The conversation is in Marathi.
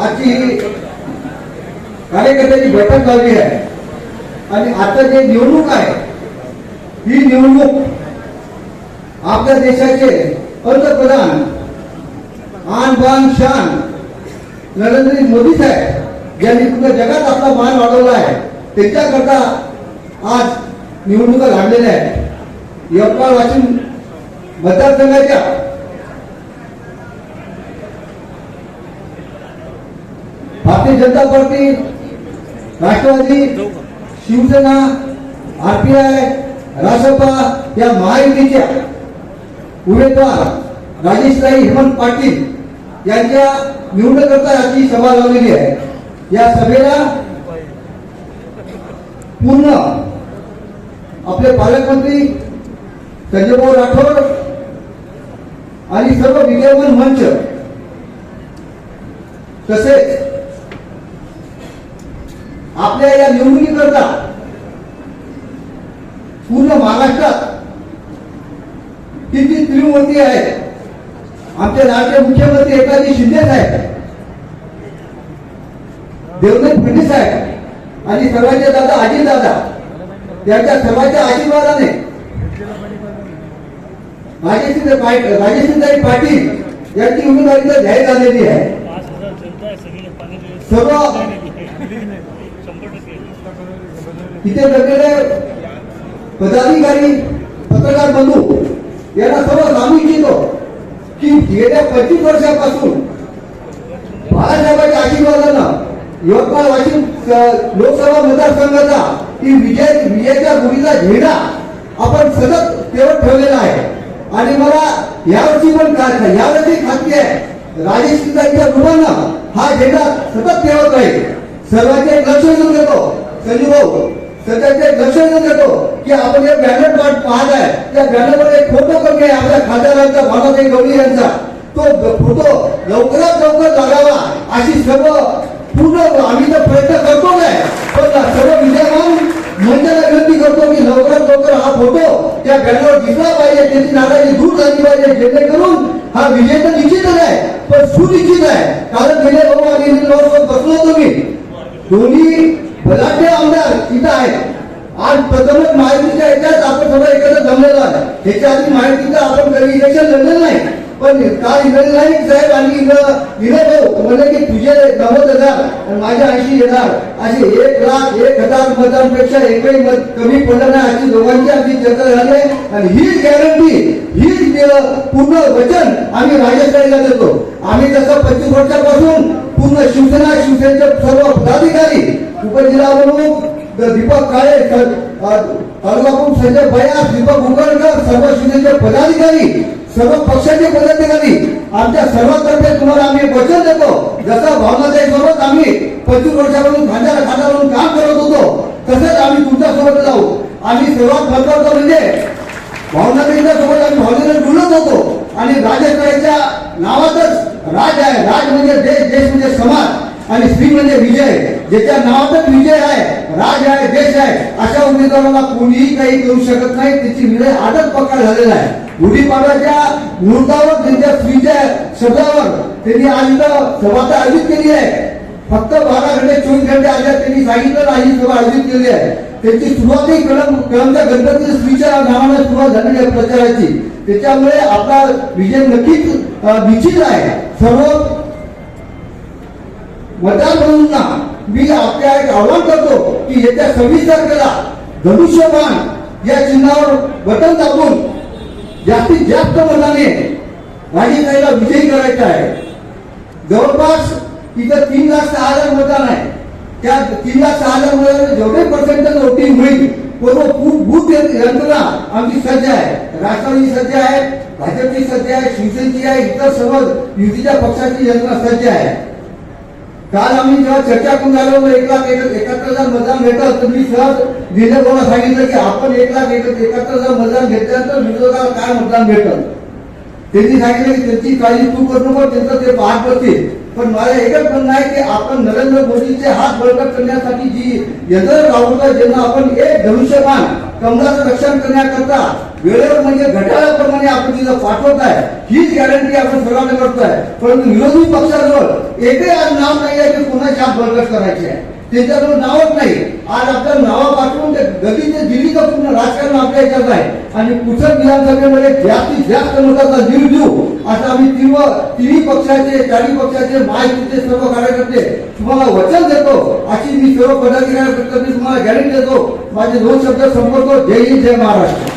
आजची कार्यकर्त्याची बैठक झाली आहे. आणि आता जे निवडणूक आहे ही निवडणूक आपल्या देशाचे पंतप्रधान आन बान शान नरेंद्र मोदी साहेब यांनी पूर्ण जगात आपला मान वाढवला आहे. त्यांच्याकरता आज निवडणुका लागलेल्या आहेत. यवतमाळ वाशिम मतदारसंघाच्या भारतीय जनता पार्टी राष्ट्रवादी शिवसेना आरपीआय रासपा या महायुतीच्या उमेदवार राजेशताई हेमंत पाटील यांच्या निवडणुकीकरता याची सभा लावलेली आहे. या सभेला पूर्ण आपले पालकमंत्री संजयभाऊ राठोड आणि सर्व विद्यमान मंच तसेच आपल्या या निवडणुकीकरता पूर्ण महाराष्ट्रात किती त्रिमूर्ती आहेत? आमचे राज्य मुख्यमंत्री एकनाथजी शिंदे साहेब देवेंद्र फडणीस साहेब आणि सर्वांचे दादा अजित दादा त्यांच्या सर्वांच्या आशीर्वादाने राजेश्री राजेश्रीताई पाटील यांची उमेदवारी तर जाहीर झालेली आहे. सर्व तिथे जगलेले पदाधिकारी पत्रकार बंधू यांना सर्व सांगू इच्छितो की गेल्या पंचवीस वर्षापासून बाळासाहेबांच्या आशीर्वादानं यवतमाळ वाशिम लोकसभा मतदारसंघाचा की विजय विजयाच्या गुढीचा झेंडा आपण सतत तेवत ठेवलेला आहे. आणि मला यावर्षी पण काय यावर्षी खात्री आहे राजेश सिंगांच्या हा झेंडा सतत ठेवत राहील. सर्वांचे लक्ष देऊन देतो संजू भाऊ. सध्याचे ते दर्शन देतो की आपण एक बॅनर पाठ पाहत आहे त्या बॅनरवर एक फोटो कमी आहे आपल्या खासदारांचा भागात गवळी यांचा. तो फोटो लवकरात लवकर लागावा अशी सर्व पूर्ण आम्ही तर प्रयत्न करतो काय? पण सर्व विद्यमान मंचाला विनंती करतो की लवकरात लवकर हा फोटो त्या बॅनरवर दिसला पाहिजे. त्याची नाराजी दूर झाली पाहिजे. जेणेकरून हा विजय तर निश्चितच आहे पण सुनिश्चित आहे. कारण विजय बाबा आणि बसलो होतो मी दोन्ही बलाढ्य आमदार इथं आहेत. आज प्रथमच माहितीच्या याच्यात आपण सगळं एकत्र जमलेलो आहे. ह्याच्या आधी माहितीचं आपण कधी इलेक्शन लढलं नाही. पण काल इंद्रजी नाही साहेब आणि विनय भाऊ म्हणजे की तुझे नव्वद हजार आणि माझे ऐंशी हजार. असे एक लाख एक हजार मतांपेक्षा एकही मत कमी पडलं नाही. अशी दोघांची आमची चर्चा झाली आहे. आणि हीच गॅरंटी हीच पूर्ण वचन आम्ही राजस्थानीला देतो. आम्ही तसं पंचवीस वर्षापासून पूर्ण शिवसेना शिवसेनेचे सर्व पदाधिकारी उपजिल्हा प्रमुख दीपक काळे स- तालुका प्रमुख संजय बयास दीपक उगळकर सर्व शिवसेनेचे पदाधिकारी सर्व पक्षाचे पदाधिकारी आमच्या सर्वांतर्फे तुम्हाला आम्ही वचन देतो. जसं भावनाताई सोबत आम्ही पंचवीस वर्षापासून खांद्याला खांदा म्हणून काम करत होतो तसंच आम्ही तुमच्यासोबत जाऊ आम्ही सर्वात महत्वाचं म्हणजे भावनाताईंच्या सोबत आम्ही भावनेने जुळत होतो. आणि राजकारणाच्या नावातच राज आहे. राज म्हणजे देश देश म्हणजे समाज. आणि श्री म्हणजे विजय ज्याच्या नावातच विजय आहे राज आहे देश आहे अशा उमेदवाराला कोणीही काही करू शकत नाही. त्याची विजय आजच पक्का झालेला आहे. गुढीपाडाच्या मुहूर्तावर त्यांच्या स्त्रीच्या शब्दावर त्यांनी आज सभा तर आयोजित केली आहे. फक्त बारा घंटे चोवीस घंटे आल्या त्यांनी सांगितलं नाही सभा आयोजित केली आहे. त्यांची सुरुवातही कळम कळमच्या गणपती स्त्रीच्या नावाने सुरुवात झालेली आहे प्रचाराची. त्याच्यामुळे आपला विजय नक्कीच निश्चित आहे. सर्व मतदार बंधूंना मी आपल्या एक आव्हान करतो की येत्या सव्वीस तारखेला धनुष्यबाण या चिन्हावर बटन दाबून जास्तीत जास्त मताने राजेशाहीला विजयी करायचा आहे. जवळपास इथं तीन लाख सहा हजार मतदान आहे. त्या तीन लाख सहा हजार मतदान जेवढे पर्सेंटेज वोटिंग होईल पूर्व बूथ यंत्रणा आमची सज्ज आहे. राष्ट्रवादी सज्ज आहे भाजपची सज्ज आहे शिवसेनेची आहे इतर सर्व युतीच्या पक्षाची यंत्रणा सज्ज आहे. काल आम्ही जेव्हा चर्चा करून झालो एक लाख एक एकाहत्तर हजार मतदान भेटत तर मी सहज विनय सांगितलं की आपण एक लाख एक एकाहत्तर हजार मतदान घेतल्यानंतर विरोधकाला काय मतदान भेटत त्यांनी सांगितलं की त्यांची काळजी तू करू नको त्यांचं ते पाहत करतील पण मला एकच म्हणणं आहे की आपण नरेंद्र मोदीचे हात बळकट करण्यासाठी जी यंत्र राबवतो ज्यांना आपण एक धनुष्यमान कमलाचं रक्षण करण्याकरता वेळेवर म्हणजे घटाळ्याप्रमाणे आपण तिथं पाठवत आहे हीच गॅरंटी आपण सर्वांना आहे परंतु विरोधी पक्षाजवळ एकही आज नाव नाही आहे की पुन्हा शाप बळकट करायचे आहे. त्याच्याजवळ नावच नाही. आज आपल्या नावापासून ते गतीचे दिल्लीचं पूर्ण राजकारण आपल्या याच्यात आहे. आणि पुसद विधानसभेमध्ये जास्तीत जास्त मताचा जीव देऊ असं आम्ही तीन तिन्ही पक्षाचे चारही पक्षाचे महायुतीचे सर्व कार्यकर्ते तुम्हाला वचन देतो. अशी मी सर्व पदाधिकारी तुम्हाला गॅरंटी देतो. माझे दोन शब्द संपवतो. जय हिंद जय महाराष्ट्र.